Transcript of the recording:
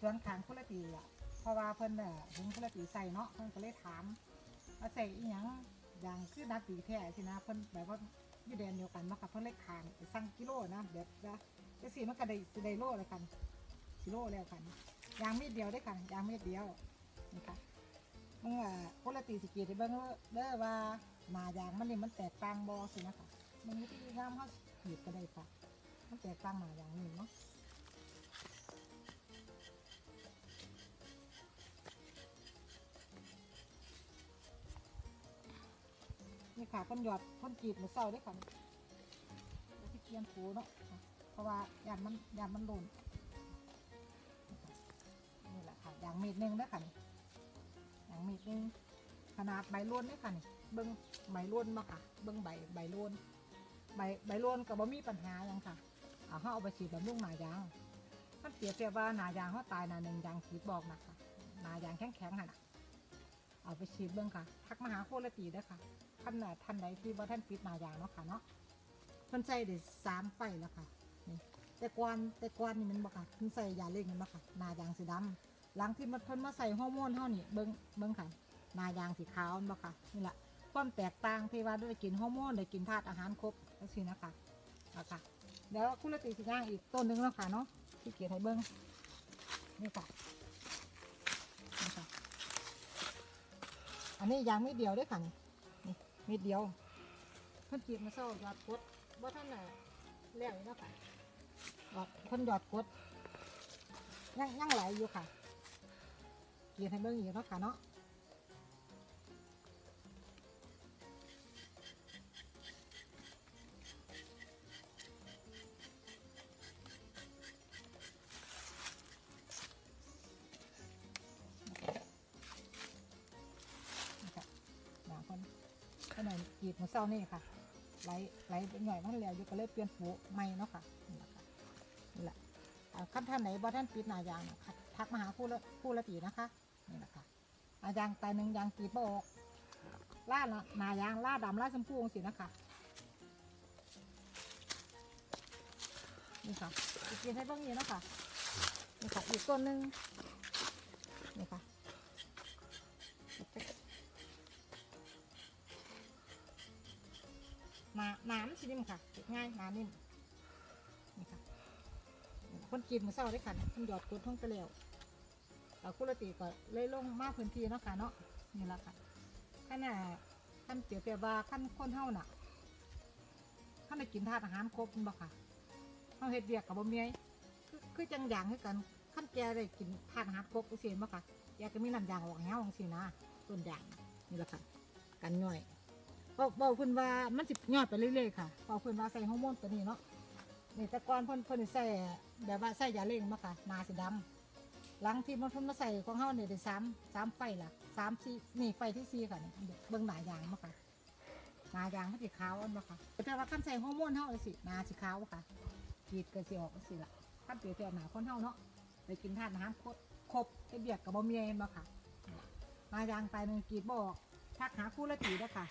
สวนขางคุณละตีอะเพราะว่าเพิ่นเน่ะเห็นคุณละตีใส่เนาะเพิ่นก็เลยถามว่าใส่อีหยังอย่างคือนักตีแท้สินะเพิ่นแบบว่าอยู่แดนเดียวกันเนาะค่ะเพิ่นเลยขางสั่งกิโลนะเดี๋ยวจะจะสิมันก็ได้สิได้โลเลยกันกิโลแล้วกันยางเม็ดเดียวได้อค่ะยางเม็ดเดียวนี่ค่ะมึงอะคุณละตีสิเกียรติเบิ่งเด้อว่าหนายางมันนี่มันแตกต่างบ่สินะคะมันวิธีงามเฮาขีดก็ได้ค่ะมันแตกต่างหนายางนี่เนาะ ค่ะคนหยอดคนกรีดมือเศร้าด้วยค่ะพี่เกียนผูเนาะเพราะว่ายานมันยานมันหล่นนี่แหละค่ะอย่างมีดหนึ่งด้วยค่ะนี่อย่างมีดหนึ่งขนาดใบล้วนด้วยค่ะนี่เบิ้งใบล้วนมาค่ะ เบิ้งใบใบล้วนใบใบล้วนกับบ่มีปัญหายังค่ะเอาเขาเอาไปฉีดบำรุงหนายางมันเปรียบเทียบว่าหนายางเขาตายหนาหนึ่งยางฉีดบอกนะคะหนายางแข็งแข็งๆค่ะน่ะ เอาไปฉีดเบิ้องค่ะทักมาหาโคละตีด้วยค่ะท่านท่านใดที่ว่าท่านปิดหนายางเนาะค่ะเนาะเพิ่นใส่ได้สามไฟแล้วค่ะนี่แต่กวนแต่กวนนี่มันบ่ค่ะเพิ่นใส่ยาเล่งมันบ่ค่ะหนายางสีดำหลังที่มันเพิ่นมาใส่ฮอร์โมนเฮานี่เบิ่งเบิ่งค่ะหนายางสีขาวมันบ่ค่ะนี่แหละความแตกต่างที่ว่าได้กินฮอร์โมนได้กินธาตุอาหารครบจังซี่นะคะเอาค่ะเดี๋ยวคุณละตีสิย่างอีกต้นหนึงแล้วค่ะเนาะที่เกียรให้เบิ่งนี่ค่ะ อันนี้ยางไม่เดียวด้วยค่ะนี่นี่เดียวเพิ่นกีบมาเศร้าหยอดกดว่าท่านน่ะแล้วอยู่เนาะค่ะหยอดเพิ่นหยอดกดยังยังไหลอยู่ค่ะเกียร์ให้เบิ้งอีกเนาะค่ะเนาะ กีดมาเศร้านี่ค่ะไหลไหลเป็นหน่อยมันแล้วอยู่ก็เลยเปลี่ยนผูใหม่เนาะค่ะนี่แหละค่ะนี่แหละอ่าขั้นท่านไหนบ่ท่านปิดหนายางค่ะทักมาหาผู้ละผู้ละตีนะคะนี่แหละค่ะอายางตายหนึ่งยางกีดบ่ออกล่าละหนายางล่าดำล่าชมพูองสินะคะนี่ค่ะอีกกีดให้เบ้างนี้นะคะนี่ค่ะอีกต้นหนึ่งนี่ค่ะ หนาหนามนสินิ่มค่ะเก็บง่ายหนานิ่มนี่ค่ะคนกินมาเศร้าได้ค่ะเนี่ยคุณหยอดกดท่องไปแล้วแต่คุณละตีก็เลยลงมากพื้นที่เนาะค่ะเนาะนี่ละค่ะขั้นน่ะขั้นเปียบเทียบวาขั้นคนเท่าน่ะขั้นได้กินธาตุอาหารครบบ่ค่ะเขาเฮ็ดเบียกกับบ่เมียคือคือจังอย่างคือกันขั้นแกได้กินธาตุอาหารครบก็เสียบ่ค่ะแกก็มีน้ำยางออกเงาของสินะต้นยางนี่ละค่ะกันย่อย บอกบอกเพิ่นว่ามันสิยอดไปเรื่อยๆค่ะบอกเพิ่นว่าใส่ฮอร์โมนตัวนี้เนาะนี่แต่ก่อนเพิ่นเพิ่นใส่แบบว่าใส่ยาเล่งมาค่ะนาสีดำหลังที่มันเพิ่นมาใส่ของเฮาเนี่ยได้สามสามไฟละสามสี่นี่ไฟที่สี่ค่ะนี่เบิ่งหนายางมาค่ะหนายางมันสิขาวอันบ่ค่ะแต่ว่าคันใส่ฮอร์โมนเฮาเลยสินาสิขาวค่ะกีดก็สิออกสิล่ะคันเปรียบเทียบหนาคนเฮาเนาะไปกินทานอาหารครบครบไปเบียดกับบ่มีเห็นบ่ค่ะนายางไปหนึงกีดบอกทักหาคู่ละตีเด้อค่ะ